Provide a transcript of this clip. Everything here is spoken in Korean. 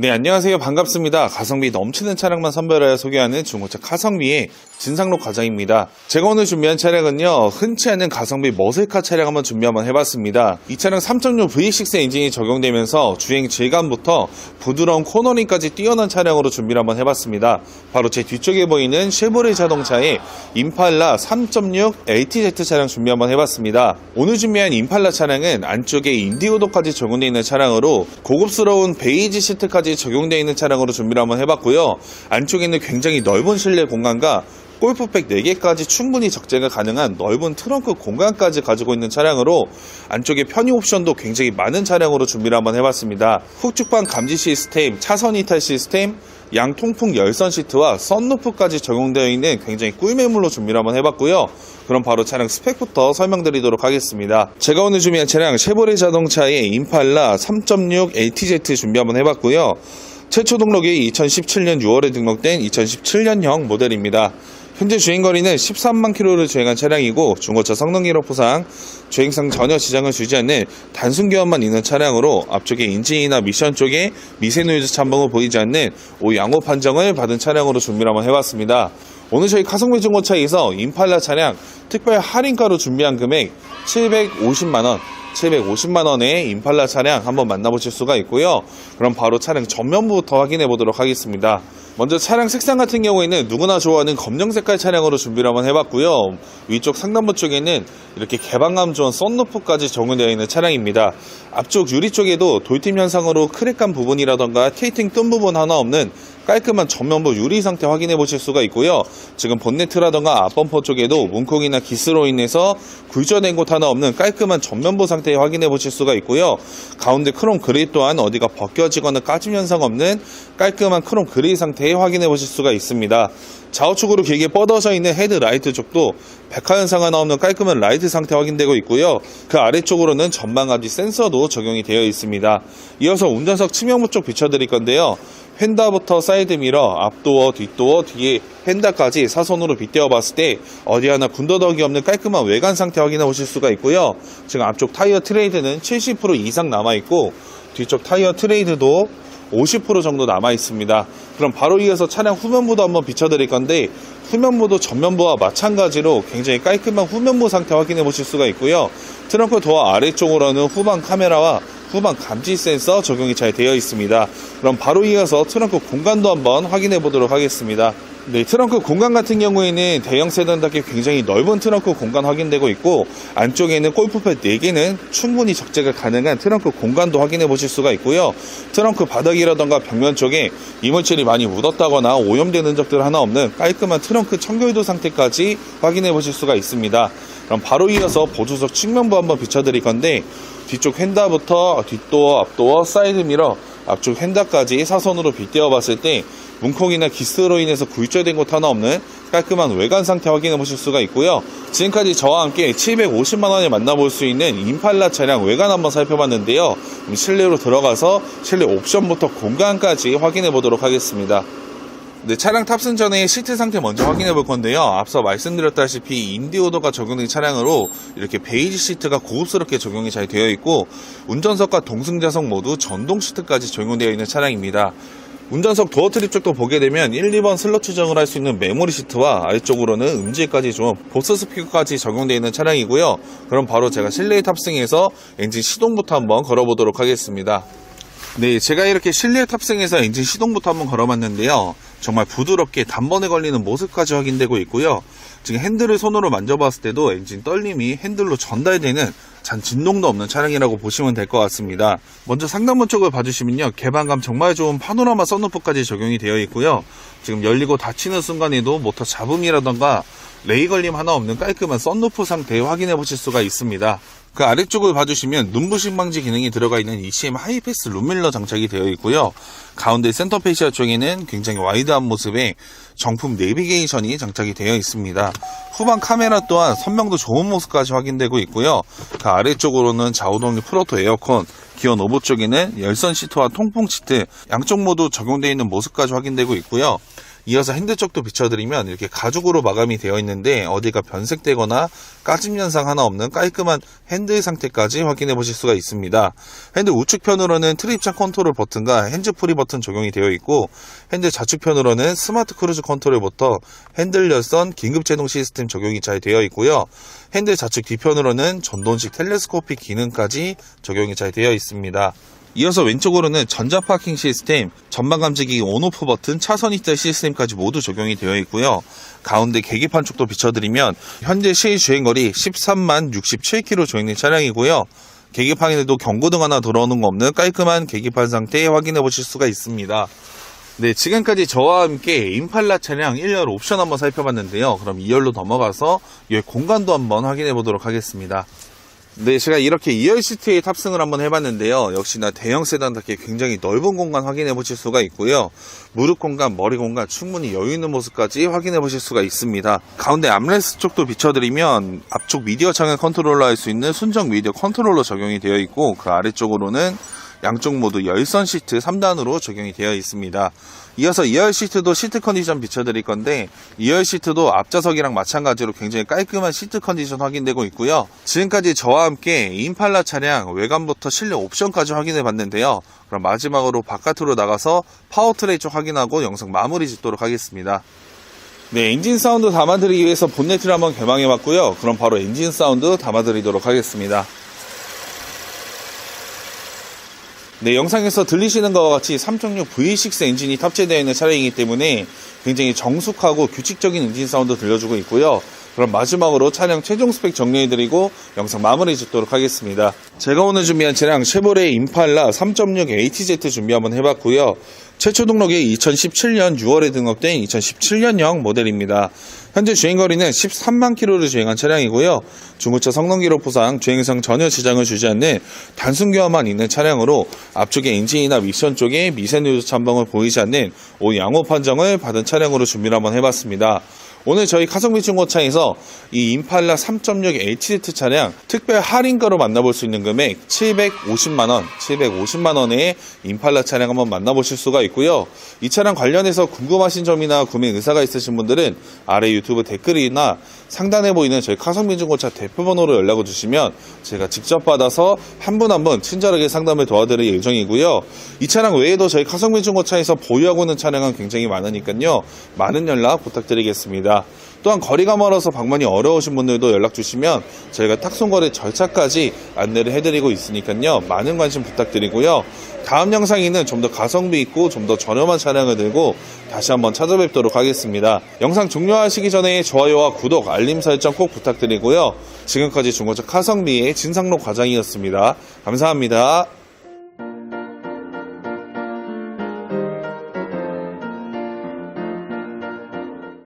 네, 안녕하세요. 반갑습니다. 가성비 넘치는 차량만 선별하여 소개하는 중고차 카성비의 진상로 과장입니다. 제가 오늘 준비한 차량은요, 흔치 않은 가성비 머슬카 차량 한번 준비 한번 해봤습니다. 이 차량 3.6 V6 엔진이 적용되면서 주행 질감부터 부드러운 코너링까지 뛰어난 차량으로 준비를 한번 해봤습니다. 바로 제 뒤쪽에 보이는 쉐보레 자동차의 임팔라 3.6 LTZ 차량 준비 한번 해봤습니다. 오늘 준비한 임팔라 차량은 안쪽에 인디오도까지 적용되어 있는 차량으로 고급스러운 베이지 시트까지 적용되어 있는 차량으로 준비를 한번 해봤고요. 안쪽에는 굉장히 넓은 실내 공간과 골프백 4개까지 충분히 적재가 가능한 넓은 트렁크 공간까지 가지고 있는 차량으로 안쪽에 편의 옵션도 굉장히 많은 차량으로 준비를 한번 해봤습니다. 훅축방 감지 시스템, 차선 이탈 시스템, 양 통풍 열선 시트와 썬루프까지 적용되어 있는 굉장히 꿀매물로 준비를 한번 해봤고요. 그럼 바로 차량 스펙부터 설명드리도록 하겠습니다. 제가 오늘 준비한 차량 쉐보레 자동차의 임팔라 3.6 LTZ 준비 한번 해봤고요. 최초 등록이 2017년 6월에 등록된 2017년형 모델입니다. 현재 주행거리는 13만 킬로를 주행한 차량이고 중고차 성능 기록 보상, 주행상 전혀 지장을 주지 않는 단순 교환만 있는 차량으로 앞쪽에 인진이나 미션 쪽에 미세 노이즈 참봉을 보이지 않는 오 양호 판정을 받은 차량으로 준비를 한번 해봤습니다. 오늘 저희 카성비 중고차에서 임팔라 차량 특별 할인가로 준비한 금액 750만원 750만원의 임팔라 차량 한번 만나보실 수가 있고요. 그럼 바로 차량 전면부부터 확인해 보도록 하겠습니다. 먼저 차량 색상 같은 경우에는 누구나 좋아하는 검정 색깔 차량으로 준비를 한번 해봤고요. 위쪽 상단부 쪽에는 이렇게 개방감 좋은 썬루프까지 적용되어 있는 차량입니다. 앞쪽 유리 쪽에도 돌팀 현상으로 크랙한 부분이라던가 테이팅 뜬 부분 하나 없는 깔끔한 전면부 유리 상태 확인해 보실 수가 있고요. 지금 본네트라던가 앞범퍼 쪽에도 문콕이나 기스로 인해서 굴절된 곳 하나 없는 깔끔한 전면부 상태 확인해 보실 수가 있고요. 가운데 크롬 그레이 또한 어디가 벗겨지거나 까짐 현상 없는 깔끔한 크롬 그레이 상태 확인해 보실 수가 있습니다. 좌우측으로 길게 뻗어져 있는 헤드라이트 쪽도 백화 현상 하나 없는 깔끔한 라이트 상태 확인되고 있고요. 그 아래쪽으로는 전방감지 센서도 적용이 되어 있습니다. 이어서 운전석 측면부 쪽 비춰드릴 건데요. 휀다부터 사이드미러, 앞도어, 뒷도어, 뒤에 휀다까지 사선으로 빗대어 봤을 때 어디 하나 군더더기 없는 깔끔한 외관 상태 확인해 보실 수가 있고요. 지금 앞쪽 타이어 트레이드는 70% 이상 남아있고 뒤쪽 타이어 트레이드도 50% 정도 남아 있습니다. 그럼 바로 이어서 차량 후면부도 한번 비춰드릴 건데 후면부도 전면부와 마찬가지로 굉장히 깔끔한 후면부 상태 확인해 보실 수가 있고요. 트렁크 도어 아래쪽으로는 후방 카메라와 후방 감지 센서 적용이 잘 되어 있습니다. 그럼 바로 이어서 트렁크 공간도 한번 확인해 보도록 하겠습니다. 네, 트렁크 공간 같은 경우에는 대형 세단답게 굉장히 넓은 트렁크 공간 확인되고 있고 안쪽에는 골프패드 4개는 충분히 적재가 가능한 트렁크 공간도 확인해 보실 수가 있고요. 트렁크 바닥이라던가 벽면 쪽에 이물질이 많이 묻었다거나 오염된 흔적들 하나 없는 깔끔한 트렁크 청결도 상태까지 확인해 보실 수가 있습니다. 그럼 바로 이어서 보조석 측면부 한번 비춰드릴 건데 뒤쪽 휀다부터 뒷도어, 앞도어, 사이드 미러, 앞쪽 휀다까지 사선으로 빗대어 봤을 때 문콕이나 기스로 인해서 굴절된 곳 하나 없는 깔끔한 외관 상태 확인해 보실 수가 있고요. 지금까지 저와 함께 750만 원에 만나볼 수 있는 임팔라 차량 외관 한번 살펴봤는데요. 실내로 들어가서 실내 옵션부터 공간까지 확인해 보도록 하겠습니다. 네, 차량 탑승 전에 시트 상태 먼저 확인해 볼 건데요. 앞서 말씀드렸다시피 인디오더가 적용된 차량으로 이렇게 베이지 시트가 고급스럽게 적용이 잘 되어 있고 운전석과 동승자석 모두 전동 시트까지 적용되어 있는 차량입니다. 운전석 도어 트립 쪽도 보게 되면 1, 2번 슬롯 추정을 할 수 있는 메모리 시트와 아래쪽으로는 음질까지 좀 보스 스피커까지 적용되어 있는 차량이고요. 그럼 바로 제가 실내에 탑승해서 엔진 시동부터 한번 걸어보도록 하겠습니다. 네, 제가 이렇게 실내 탑승해서 엔진 시동부터 한번 걸어봤는데요. 정말 부드럽게 단번에 걸리는 모습까지 확인되고 있고요. 지금 핸들을 손으로 만져봤을 때도 엔진 떨림이 핸들로 전달되는 잔 진동도 없는 차량이라고 보시면 될 것 같습니다. 먼저 상단문 쪽을 봐주시면요. 개방감 정말 좋은 파노라마 선루프까지 적용이 되어 있고요. 지금 열리고 닫히는 순간에도 모터 잡음이라던가 레이 걸림 하나 없는 깔끔한 썬루프 상태 확인해 보실 수가 있습니다. 그 아래쪽을 봐주시면 눈부신 방지 기능이 들어가 있는 ECM 하이패스 룸밀러 장착이 되어 있고요. 가운데 센터 페시아 쪽에는 굉장히 와이드한 모습의 정품 내비게이션이 장착이 되어 있습니다. 후방 카메라 또한 선명도 좋은 모습까지 확인되고 있고요. 그 아래쪽으로는 좌우 동력 프로토 에어컨, 기어 노브 쪽에는 열선 시트와 통풍 시트 양쪽 모두 적용되어 있는 모습까지 확인되고 있고요. 이어서 핸들 쪽도 비춰드리면 이렇게 가죽으로 마감이 되어 있는데 어디가 변색되거나 까짐 현상 하나 없는 깔끔한 핸들 상태까지 확인해 보실 수가 있습니다. 핸들 우측편으로는 트립창 컨트롤 버튼과 핸즈프리 버튼 적용이 되어 있고 핸들 좌측편으로는 스마트 크루즈 컨트롤부터 핸들 열선 긴급 제동 시스템 적용이 잘 되어 있고요. 핸들 좌측 뒤편으로는 전동식 텔레스코픽 기능까지 적용이 잘 되어 있습니다. 이어서 왼쪽으로는 전자 파킹 시스템, 전방 감지기 온오프 버튼, 차선 이탈 시스템까지 모두 적용이 되어 있고요. 가운데 계기판 쪽도 비춰드리면 현재 시의 주행거리 13만 67km 주행된 차량이고요. 계기판에도 경고등 하나 들어오는 거 없는 깔끔한 계기판 상태 확인해 보실 수가 있습니다. 네, 지금까지 저와 함께 임팔라 차량 1열 옵션 한번 살펴봤는데요. 그럼 2열로 넘어가서 이 공간도 한번 확인해 보도록 하겠습니다. 네, 제가 이렇게 2열 시트에 탑승을 한번 해봤는데요. 역시나 대형 세단답게 굉장히 넓은 공간 확인해 보실 수가 있고요. 무릎 공간, 머리 공간 충분히 여유 있는 모습까지 확인해 보실 수가 있습니다. 가운데 암레스트 쪽도 비춰드리면 앞쪽 미디어 창을 컨트롤러 할 수 있는 순정 미디어 컨트롤러 적용이 되어 있고 그 아래쪽으로는 양쪽 모두 열선 시트 3단으로 적용이 되어 있습니다. 이어서 2열 시트도 시트 컨디션 비춰드릴 건데 2열 시트도 앞좌석이랑 마찬가지로 굉장히 깔끔한 시트 컨디션 확인되고 있고요. 지금까지 저와 함께 임팔라 차량 외관부터 실내 옵션까지 확인해 봤는데요. 그럼 마지막으로 바깥으로 나가서 파워트레이 쪽 확인하고 영상 마무리 짓도록 하겠습니다. 네, 엔진 사운드 담아드리기 위해서 본네트를 한번 개방해 봤고요. 그럼 바로 엔진 사운드 담아드리도록 하겠습니다. 네, 영상에서 들리시는 것과 같이 3.6 V6 엔진이 탑재되어 있는 차량이기 때문에 굉장히 정숙하고 규칙적인 엔진 사운드 들려주고 있고요. 그럼 마지막으로 차량 최종 스펙 정리해드리고 영상 마무리 짓도록 하겠습니다. 제가 오늘 준비한 차량 쉐보레 임팔라 3.6 ATZ 준비 한번 해봤고요. 최초 등록이 2017년 6월에 등록된 2017년형 모델입니다. 현재 주행거리는 13만 킬로를 주행한 차량이고요. 중고차 성능 기록부상 주행상 전혀 지장을 주지 않는 단순 교환만 있는 차량으로 앞쪽에 엔진이나 미션 쪽에 미세 누드 참방을 보이지 않는 오 양호 판정을 받은 차량으로 준비를 한번 해봤습니다. 오늘 저희 카성비 중고차에서 이 임팔라 3.6 HZ 차량 특별 할인가로 만나볼 수 있는 금액 750만원, 750만원의 임팔라 차량 한번 만나보실 수가 있고요. 이 차량 관련해서 궁금하신 점이나 구매 의사가 있으신 분들은 아래 유튜브 댓글이나 상단에 보이는 저희 카성비 중고차 대표번호로 연락을 주시면 제가 직접 받아서 한분 한 분 친절하게 상담을 도와드릴 예정이고요. 이 차량 외에도 저희 카성비 중고차에서 보유하고 있는 차량은 굉장히 많으니까요. 많은 연락 부탁드리겠습니다. 또한 거리가 멀어서 방문이 어려우신 분들도 연락 주시면 저희가 탁송거래 절차까지 안내를 해드리고 있으니까요. 많은 관심 부탁드리고요. 다음 영상에는 좀 더 가성비 있고 좀 더 저렴한 차량을 들고 다시 한번 찾아뵙도록 하겠습니다. 영상 종료하시기 전에 좋아요와 구독, 알림 설정 꼭 부탁드리고요. 지금까지 중고차 카성비의 진상로 과장이었습니다. 감사합니다.